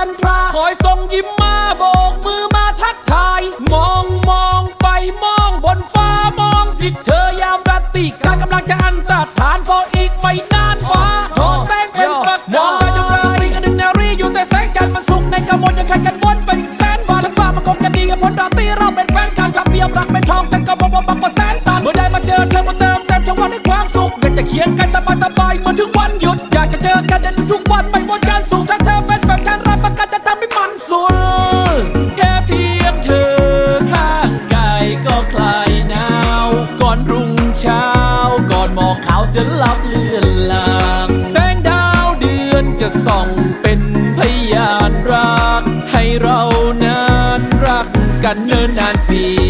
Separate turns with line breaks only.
ันทราคอยทรงยิ้มมาโบกมือมาทักทาย มองมองไปมองบนฟ้ามองสิเธอยามราตรีการกำลังจะอันตรฐานพออีกไม่นานฟ้าขอแสงเป็นปักดองไปจนราตรีกันดึงนารีอยู่แต่แสงจันทร์มันสุกในกำมลยังขัดกันวนไปอีกแสนวันทั้งบ้านมันคงจะดีกับผลราตรีเราเป็นแฟนกันครับเรียมรักเป็นทองแต่ก็บอกว่าบักกว่าแสนตันเมื่อได้มาเจอเธอมาเติมเต็มช่วงวันให้ความสุขอยากจะเขียนกันสบายสบายเหมือนถึงวันหยุดอยากจะเจอกันเดินทุกวันไม่หมดการสุข อกขาวจะลับเลือนลางแสงดาวเดือนจะส่องเป็นพยานรัก ให้เรานั้นรักกันเนิ่นนานปี